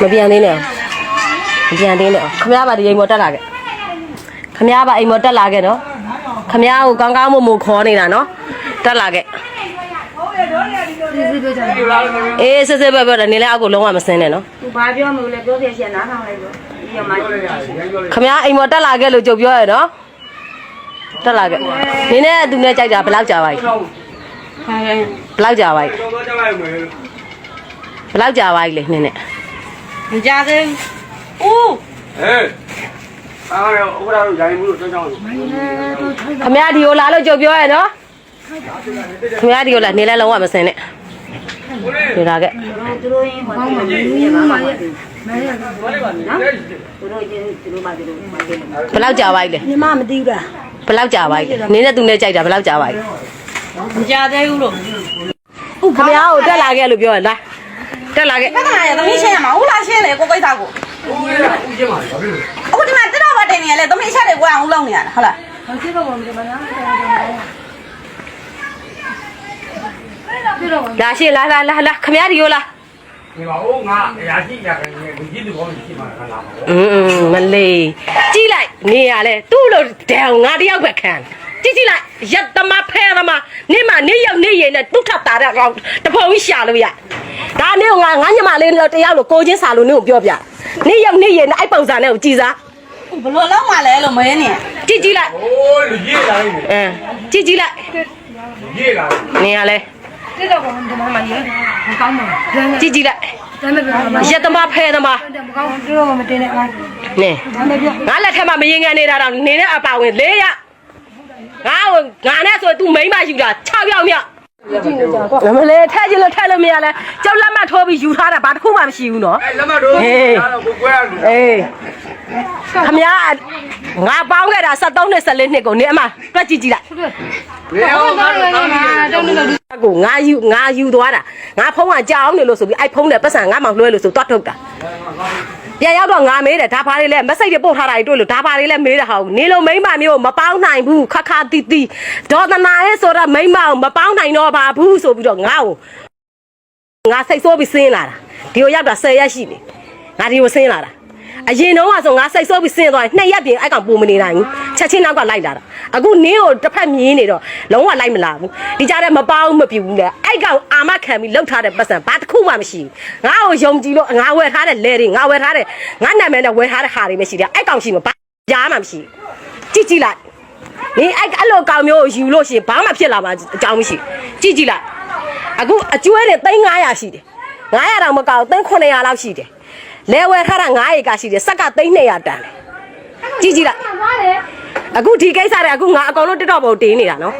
မပြန်သေးနဲ့မပြန်သေးနဲ့ခမရပါဒီအိမ်မော်တက်လာခဲ့ခမရပါအိမ်မော်တက်လာခဲ့နော်ခမရကိုကောင်းကောင်းမွန်မွန်ခေါ်နေတာနော်တက်လာခဲ့အေးစစ်စစ်ပဲပဲနေလဲအောက်ကိုလုံးဝမစင်းနဲ့နော်သူဘာပြောမလို့လဲပြောပြချင်နားထောင်လိုက်တော့ဒီမှာခမရအိမ်မော်တက်လာခဲ့လို့ကြုံပြောရနော်တက်လာခဲ့နင်းနဲ့သူနဲ့ကြိုက်တာဘယ်လောက်ကြာပါ့ခိုင်း ဘယ်လောက်ကြာပါ့တော့တော့ကြလိုက်မယ်ဘယ်လောက်ကြာပါ့လဲနင်းနဲ့မကြသေးဘူးဟဲ့အားရဥပဒါတို့ရိုင်းမှုလို့ကြောင်းကြောင်းခမရဒီကိုလာလို့ကြုံပြောရနော်ခမရဒီကိုလာနေလဲလုံးဝမစင်းနဲ့နေလာခဲ့သူတို့ရင်းဟောတယ်ဒီမှာပါမယ်နော်သူတို့ချင်းသူတို့ပါသူတို့ပါတယ်ဘယ်လောက်ကြာပါ့လဲညီမမသိဘူးလားဘယ်လောက်ကြာပါ့လဲနင်းနဲ့သူနဲ့ကြိုက်တာဘယ်လောက်ကြာပါ့လဲမကြသေးဘူးလို့ခမရကိုတက်လာခဲ့လို့ပြောရလား တက်လာခဲ့ပြဿနာရသမီးရှင်းရမှာဟုတ်လားရှင်းလေကိုကိစ္စကိုဦးရဦးချင်းပါဘာဖြစ်လို့အခုဒီမှာတက်တော့ဗတ်တင်နေရလေသမီးအချက်တွေကိုအောင်လုံးနေရတာဟုတ်လားလာရှင်းလာလာလာလာခမရဒီကိုလာဒီပါဦးငါအရာရှိရခိုင်နေဒီကြီးလူကောင်းရှိမှာခလာပါอืมမလေးကြည့်လိုက်နေရလဲသူ့လိုဒံငါတယောက်ပဲခံကြည့်ကြည့်လိုက်ရက်သမားဖဲသမားနေမနေရောက်နေရင်နဲ့သူ့ထပ်တာတဲ့ကောင်တဖုံကြီးရှာလို့ရ ဒါနေကငါငါညမလေးတယောက်လိုကိုချင်းစာလို့နေကိုပြောပြနေရောက်နေရင်နဲ့အဲ့ပုံစံနဲ့ကိုကြည်စား ဘလို့လုံးမလဲလို့မဲနေ ကြည့်ကြည့်လိုက် โอ้လူကြီးလာနေ အင်းကြည့်ကြည့်လိုက် ကြီးလာ နေရလဲ တိတော့ကောင်းဒီမှာမရမကောင်းပါဘူး ကြည့်ကြည့်လိုက် ဒါမဲ့ပြောမှာ ရက်သမားဖဲသမား မကောင်းသူတို့ကမတင်နဲ့အား နေ ဒါမဲ့ပြော ငါလက်ထက်မှာမရင်ခံနေတာတော့နေနဲ့အပါဝင်၄ရငါ့ကိုငါနဲ့ဆို तू မိန်းမယူတာ6ယောက်မြောက် မမလေးထက်ချင်လို့ထက်လို့မရလဲကြောက်လက်မှတ်ထိုးပြီးယူထားတာဘာတစ်ခုမှမရှိဘူးနော်အဲလက်မတော့တော့ကိုကွဲရလူအေးခမရငါပေါင်းခဲ့တာ73နဲ့14နှစ်ကိုနေအမတွက်ကြည့်ကြည့်လိုက်နေအောင်ငါတော့တောင်းနေတယ်ကိုငါယူငါယူသွားတာငါဖုံးကကြောက်နေလို့ဆိုပြီးအဲ့ဖုံးနဲ့ပတ်စံငါမှလွှဲလို့ဆိုတွတ်ထုတ်တာ ပြန်ရောက်တော့ငါမေးတယ်ဒါဘာတွေလဲမစိတ်တွေပို့ထားတာတွေတွေ့လို့ဒါဘာတွေလဲမေးတာဟာနေလို့မိမ့်မမျိုးမပေါင်းနိုင်ဘူးခခတီတီဒေါသနာရဲ့ဆိုတော့မိမ့်မအောင်မပေါင်းနိုင်တော့ပါဘူးဆိုပြီးတော့ငါ့ကိုငါစိတ်ဆိုးပြီးဆင်းလာတာဒီကိုရောက်တာ10ရက်ရှိနေငါဒီကိုဆင်းလာတာ အရင်တော့ကဆိုငါစိတ်ဆိုးပြီးဆင်းသွားတယ်နှစ်ရက်ပြင်အဲ့ကောင်ပုံမနေနိုင်ဘူးချက်ချင်းနောက်ကလိုက်လာတာအခုနင်းကိုတစ်ဖက်မြင်းနေတော့လုံးဝလိုက်မလာဘူးဒီကြားထဲမပေါင်းမပြူဘူးလေအဲ့ကောင်အာမခံပြီးလှုပ်ထားတဲ့ပတ်စံဘာတစ်ခုမှမရှိဘူးငါ့ကိုယုံကြည်လို့ငါဝယ်ထားတဲ့လဲတွေငါဝယ်ထားတဲ့ငါနာမည်နဲ့ဝယ်ထားတဲ့ဟာတွေမရှိတယ်အဲ့ကောင်ရှိမှာဘာကြားမှမရှိဘူးကြည့်ကြည့်လိုက်နင်းအဲ့အဲ့လိုကောင်မျိုးကိုယူလို့ရှိရင်ဘာမှဖြစ်လာမှာအကြောင်းမရှိဘူးကြည့်ကြည့်လိုက်အခုအကျွဲတွေ3900ရှိတယ်900တောင်မကောက်3900လောက်ရှိတယ် လဲဝယ်ထားတာ9ရေကရှိတယ်စက်က3200တန်တယ်ကြည့်ကြည့်လိုက်အခုဒီကိစ္စတွေအခုငါအကောင်လုံးတက်တော့ပေါ်တင်နေတာနော်